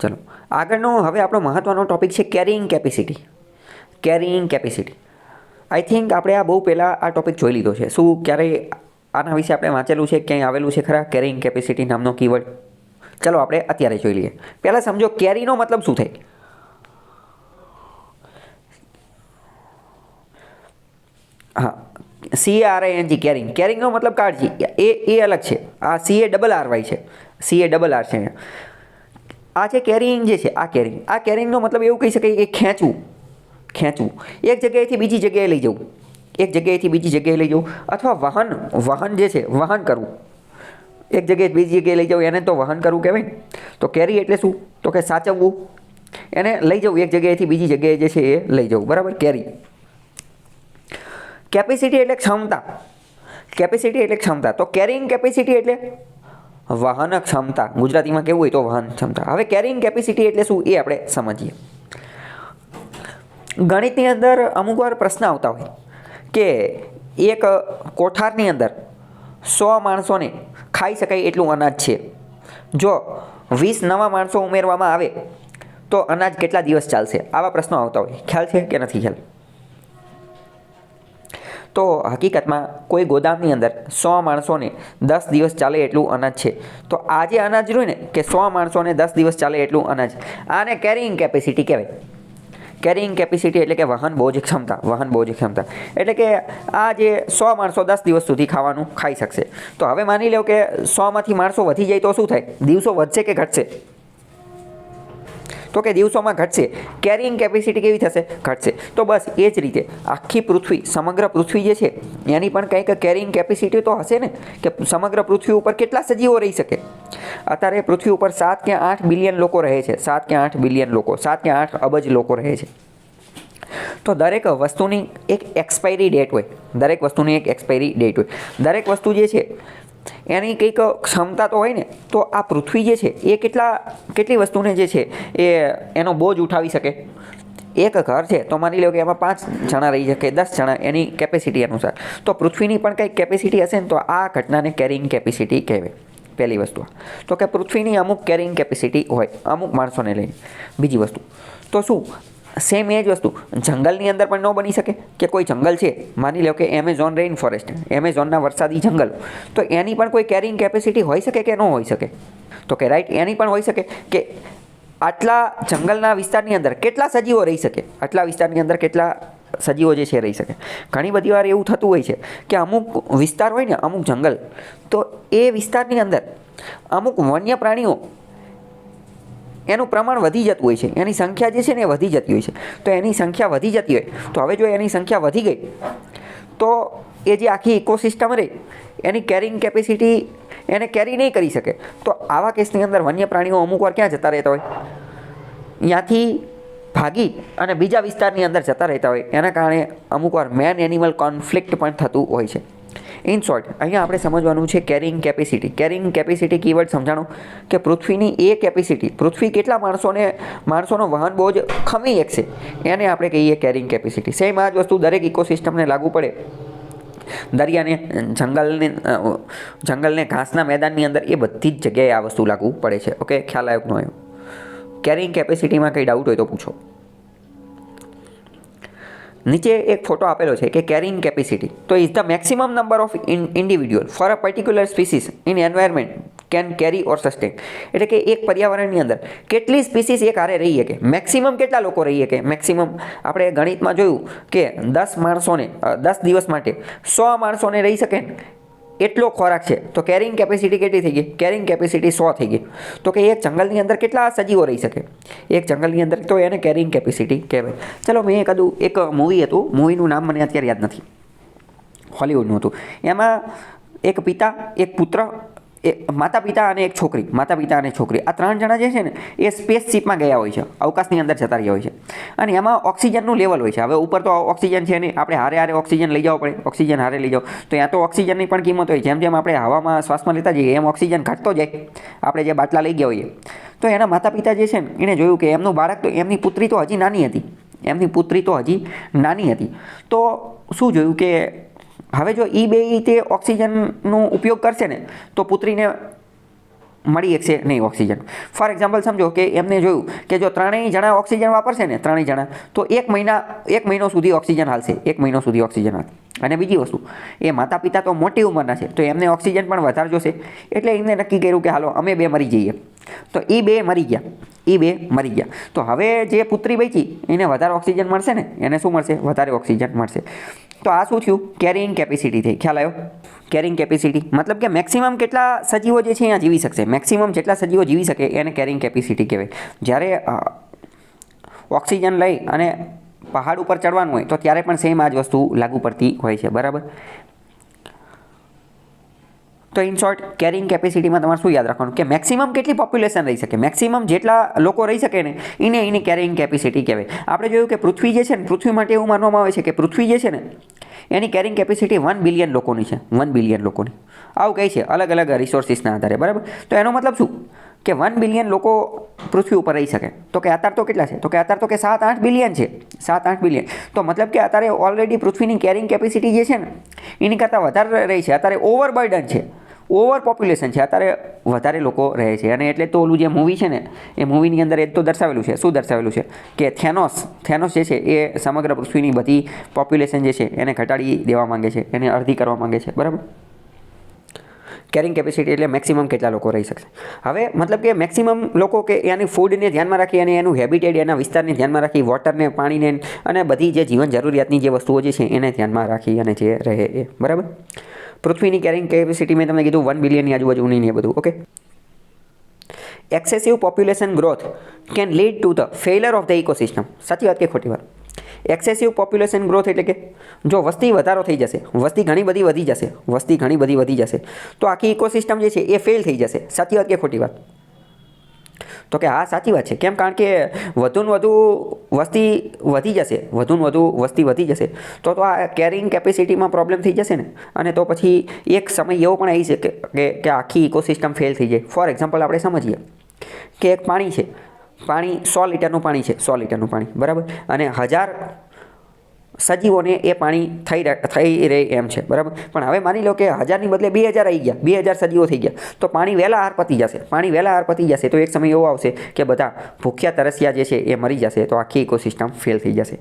ચલો. આગળનો હવે આપણો મહત્ત્વનો ટોપિક છે carrying capacity carrying capacity I think આપણે આ બહુ પહેલાં આ ટોપિક જોઈ લીધો છે. શું ક્યારેય આના વિશે આપણે વાંચેલું છે, ક્યાંય આવેલું છે ખરા? કેરિંગ કેપેસિટી નામનો કીવર્ડ ચલો આપણે અત્યારે જોઈ લઈએ. પહેલાં સમજો કેરીનો મતલબ શું થાય? હા. C R I N G caring કેરિંગનો મતલબ કાળજી. એ એ અલગ છે. આ C A double R Y છે. સી એ ડબલ આર છે આ છે કેરિંગ જે છે, આ કેરિંગ આ કેરિંગનો મતલબ એવું કહી શકાય કે ખેંચવું. ખેંચવું. એક જગ્યાએથી બીજી જગ્યાએ લઈ જવું. એક જગ્યાએથી બીજી જગ્યાએ લઈ જવું. અથવા વાહન વાહન જે છે, વાહન કરવું. એક જગ્યાએ બીજી જગ્યાએ લઈ જવું, એને તો વહન કરવું કહેવાય તો કેરી એટલે શું? તો કે સાચવવું. એને લઈ જવું, એક જગ્યાએથી બીજી જગ્યાએ જે છે એ લઈ જવું. બરાબર? કેરી કેપેસિટી એટલે ક્ષમતા. કેપેસિટી એટલે ક્ષમતા. તો કેરિંગ કેપેસિટી એટલે વાહન ક્ષમતા. ગુજરાતીમાં કેવું હોય તો વાહન ક્ષમતા. હવે કેરિંગ કેપેસિટી એટલે શું? એ આપણે સમજીએ. ગણિતની અંદર અમુક વાર પ્રશ્ન આવતા હોય કે એક કોઠારની અંદર સો માણસોને ખાઈ શકાય એટલું અનાજ છે. જો વીસ નવા માણસો ઉમેરવામાં આવે તો અનાજ કેટલા દિવસ ચાલશે? આવા પ્રશ્નો આવતા હોય. ખ્યાલ છે કે નથી ખ્યાલ? તો હકીકતમાં કોઈ ગોદામની અંદર સો માણસોને દસ દિવસ ચાલે એટલું અનાજ છે. તો આ જે અનાજ રહ્યું ને કે સો માણસોને દસ દિવસ ચાલે એટલું અનાજ. આને કેરિંગ કેપેસિટી કહેવાય. કેરિંગ કેપેસિટી એટલે કે વહન બોજ ક્ષમતા, વહન બોજ ક્ષમતા. એટલે કે આ જે સો માણસો દસ દિવસ સુધી ખાવાનું ખાઈ શકશે. તો હવે માની લો કે સોમાંથી માણસો વધી જાય તો શું થાય? દિવસો વધશે કે ઘટશે? તો કે દિવસોમાં ઘટશે. કેરિંગ કેપેસિટી કેવી થશે? ઘટશે. તો બસ, એ જ રીતે. આખી પૃથ્વી, સમગ્ર પૃથ્વી જે છે, એની પણ કંઈક કેરિંગ કેપેસિટી તો હશે ને? કે સમગ્ર પૃથ્વી ઉપર કેટલા સજીવો રહી શકે? અત્યારે પૃથ્વી ઉપર સાત કે આઠ બિલિયન લોકો રહે છે. સાત કે આઠ બિલિયન લોકો. સાત કે આઠ અબજ લોકો રહે છે. તો દરેક વસ્તુની એક એક્સપાયરી ડેટ હોય. દરેક વસ્તુની એક એક્સપાયરી ડેટ હોય. દરેક વસ્તુ જે છે એની કંઈક ક્ષમતા તો હોય ને, તો આ પૃથ્વી જે છે, એ કેટલા, કેટલી વસ્તુને જે છે, એ એનો બોજ ઉઠાવી શકે? એક ઘર છે, તો માની લો કે એમાં પાંચ જણા રહી શકે, દસ જણા, એની કેપેસિટી અનુસાર. તો પૃથ્વીની પણ કંઈક કેપેસિટી હશે ને, તો આ ઘટનાને કેરિંગ કેપેસિટી કહેવાય, પહેલી વસ્તુ. તો કે પૃથ્વીની અમુક કેરિંગ કેપેસિટી હોય, અમુક માણસોને લઈને. બીજી વસ્તુ. તો શું? સેમ એ જ વસ્તુ. જંગલની અંદર પણ ન બની શકે કે કોઈ જંગલ છે. માની લો કે એમેઝોન રેઇન ફોરેસ્ટ એમેઝોનના વરસાદી જંગલ. તો એની પણ કોઈ કેરિંગ કેપેસિટી હોઈ શકે કે ન હોઈ શકે? તો કે રાઈટ એની પણ હોઈ શકે કે આટલા જંગલના વિસ્તારની અંદર કેટલા સજીવો રહી શકે? આટલા વિસ્તારની અંદર કેટલા સજીવો જે છે રહી શકે? ઘણી બધી વાર એવું થતું હોય છે કે અમુક વિસ્તાર હોય ને, અમુક જંગલ. તો એ વિસ્તારની અંદર અમુક વન્ય પ્રાણીઓ એનું પ્રમાણ વધી જતું હોય છે. એની સંખ્યા જે છે ને એ વધી જતી હોય છે. તો એની સંખ્યા વધી જતી હોય. તો હવે જો એની સંખ્યા વધી ગઈ, તો એ જે આખી ઇકોસિસ્ટમ રહે, એની કેરિંગ કેપેસિટી એને કેરી નહીં કરી શકે, તો આવા કેસની અંદર વન્ય પ્રાણીઓ અમુક વાર ક્યાં જતા રહેતા હોય? ત્યાંથી ભાગી અને બીજા વિસ્તારની અંદર જતા રહેતા હોય. એના કારણે અમુક વાર મેન એનિમલ કોન્ફ્લિક્ટ પણ થતું હોય છે. ઇન શોર્ટ અહીંયા આપણે સમજવાનું છે carrying capacity carrying capacity keyword સમજાણો કે પૃથ્વીની એ કેપેસિટી પૃથ્વી કેટલા માણસોને, માણસોનો વહન બોજ ખમી શકશે એને આપણે કહીએ કેરિંગ કેપેસિટી સેમ આ જ વસ્તુ દરેક ઇકોસિસ્ટમને લાગુ પડે. દરિયાને, જંગલને જંગલને, ઘાસના મેદાનની અંદર એ બધી જ જગ્યાએ આ વસ્તુ લાગુ પડે છે. ઓકે ખ્યાલ આવ્યો. ન આવ્યો કેરિંગ કેપેસિટીમાં કંઈ ડાઉટ હોય તો પૂછો. નીચે એક ફોટો આપેલો છે કે કેરિંગ કેપેસિટી તો is the maximum number of individual for a particular species in environment can carry or sustain એટલે કે એક પર્યાવરણની અંદર કેટલી સ્પીસીસ એક હારે રહી શકે? મેક્સિમમ કેટલા લોકો રહી શકે? મેક્સિમમ આપણે ગણિતમાં જોયું કે દસ માણસોને દસ દિવસ માટે સો માણસોને રહી શકે એટલો ખોરાક છે. તો કેરિંગ કેપેસિટી કેટલી થઈ ગઈ? કેરિંગ કેપેસિટી સો થઈ ગઈ. તો કે એક જંગલની અંદર કેટલા સજીવો રહી શકે? એક જંગલની અંદર તો એને કેરિંગ કેપેસિટી કહેવાય. ચલો મેં કદું એક મૂવી હતું. મૂવીનું નામ મને અત્યારે યાદ નથી. હોલિવૂડનું હતું. એમાં એક પિતા, એક પુત્ર એ માતા પિતા અને એક છોકરી માતા પિતા અને છોકરી. આ ત્રણ જણા જે છે ને, એ સ્પેસશીપમાં ગયા હોય છે. અવકાશની અંદર જતા રહ્યા હોય છે. અને એમાં ઓક્સિજનનું લેવલ હોય છે. હવે ઉપર તો ઓક્સિજન છે નહીં. આપણે હારે હારે ઓક્સિજન લઈ જવો પડે. ઓક્સિજન હારે લઈ જાઓ તો ત્યાં તો ઓક્સિજનની પણ કિંમત હોય. જેમ જેમ આપણે હવામાં શ્વાસમાં લેતા જઈએ, એમ ઓક્સિજન ઘટતો જાય. આપણે જે બાટલા લઈ ગયા હોઈએ. તો એના માતા પિતા જે છે ને, એણે જોયું કે એમનું બાળક તો, એમની પુત્રી તો હજી નાની હતી. એમની પુત્રી તો હજી નાની હતી. તો શું જોયું કે હવે જો એ બે તે ઓક્સિજનનો ઉપયોગ કરશે ને, તો પુત્રીને મળી શકશે નહીં ઓક્સિજન. ફોર એક્ઝામ્પલ સમજો કે એમને જોયું કે જો ત્રણેય જણા ઓક્સિજન વાપરશે ને, ત્રણેય જણા, તો એક મહિના, એક મહિનો સુધી ઓક્સિજન હાલશે, એક મહિનો સુધી ઓક્સિજન હાલશે. અને બીજી વસ્તુ, એ માતા પિતા તો મોટી ઉંમરના છે, તો એમને ઓક્સિજન પણ વધારે જોશે. એટલે એમને નક્કી કર્યું કે હાલો, અમે બે મરી જઈએ. તો એ બે મરી ગયા એ બે મરી ગયા. તો હવે જે પુત્રી બચી, એને વધારે ઓક્સિજન મળશે ને, એને શું મળશે? વધારે ઓક્સિજન મળશે. તો આ શું થયું? કેરિંગ કેપેસિટી થઈ. ખ્યાલ આવ્યો? કેરિંગ કેપેસિટી મતલબ કે મેક્સિમમ કેટલા સજીવો જે છે અહીંયા જીવી શકશે? મેક્સિમમ જેટલા સજીવો જીવી શકે એને કેરિંગ કેપેસિટી કહેવાય. જ્યારે ઓક્સિજન લઈ અને પહાડ ઉપર ચડવાનું હોય તો ત્યારે પણ સેમ આ જ વસ્તુ લાગુ પડતી હોય છે. બરાબર? તો ઇન શોર્ટ કેરિંગ કેપેસિટીમાં તમારે શું યાદ રાખવાનું? કે મેક્સિમમ કેટલી પોપ્યુલેશન રહી શકે? મેક્સિમમ જેટલા લોકો રહી શકે ને, એને એની કેરિંગ કેપેસિટી કહેવાય. આપણે જોયું કે પૃથ્વી જે છે ને, પૃથ્વી માટે એવું માનવામાં આવે છે કે પૃથ્વી જે છે ને, એની કેરિંગ કેપેસિટી વન બિલિયન લોકોની છે. વન બિલિયન લોકોની. આવું કહે છે અલગ અલગ રિસોર્સિસના આધારે, બરાબર? તો એનો મતલબ શું? કે વન બિલિયન લોકો પૃથ્વી ઉપર રહી શકે. તો કે અત્યારે તો કેટલા છે? તો કે અત્યારે તો કે સાત આઠ બિલિયન છે. સાત આઠ બિલિયન તો મતલબ કે અત્યારે ઓલરેડી પૃથ્વીની કેરિંગ કેપેસિટી જે છે ને, એની કરતાં વધારે રહી છે. અત્યારે ઓવરબર્ડન છે. ઓવર પોપ્યુલેશન છે. અત્યારે વધારે લોકો રહે છે. અને એટલે તો ઓલું જે મૂવી છે ને, એ મૂવીની અંદર એ તો દર્શાવેલું છે. શું દર્શાવેલું છે? કે થેનોસ થેનોસ જે છે, એ સમગ્ર પૃથ્વીની બધી પોપ્યુલેશન જે છે, એને ઘટાડી દેવા માંગે છે. એને અડધી કરવા માંગે છે. બરાબર? કેરિંગ કેપેસિટી એટલે મેક્સિમમ કેટલા લોકો રહી શકશે. હવે મતલબ કે મેક્સિમમ લોકો કે એની ફૂડને ધ્યાનમાં રાખી અને એનું હેબિટેડ એના વિસ્તારને ધ્યાનમાં રાખી વોટરને પાણીને અને બધી જે જીવન જરૂરિયાતની જે વસ્તુઓ જે છે એને ધ્યાનમાં રાખી અને જે રહે એ. બરાબર? પૃથ્વીની કેરિંગ કેપેસિટી મેં તમને કીધું વન બિલિયનની આજુબાજુની ને બધું okay excessive population growth can lead to the failure of the ecosystem સાચી વાત કે ખોટી વાત? એક્સેસિવ પોપ્યુલેશન ગ્રોથ એટલે કે જો વસ્તી વધારો થઈ જશે, વસ્તી ઘણી બધી વધી જશે, વસ્તી ઘણી બધી વધી જશે, તો આખી ઇકોસિસ્ટમ જે છે એ ફેલ થઈ જશે. સાચી વાત કે ખોટી વાત? તો કે હા, સાચી વાત છે. કેમ? કારણ કે વધુને વધુ વસ્તી વધી જશે, વધુને વધુ વસ્તી વધી જશે. તો તો આ કેરિંગ કેપેસિટીમાં પ્રોબ્લેમ થઈ જશે ને? અને તો પછી એક સમય એવો પણ આવી શકે કે કે આખી ઇકોસિસ્ટમ ફેલ થઈ જાય. ફોર એક્ઝામ્પલ આપણે સમજીએ કે એક પાણી છે. પાણી, સો લીટરનું પાણી છે, સો લીટરનું પાણી, બરાબર? અને હજાર સજીવોને એ પાણી થઈ થઈ રહે એમ છે, બરાબર? પણ હવે માની લો કે હજારની બદલે બે હજાર આવી ગયા, બે હજાર સજીવો થઈ ગયા, તો પાણી વહેલા હાર પતી જશે, પાણી વહેલા હાર પતી જશે, તો એક સમય એવો આવશે કે બધા ભૂખ્યા તરસ્યા જે છે એ મરી જશે, તો આખી ઇકોસિસ્ટમ ફેલ થઈ જશે.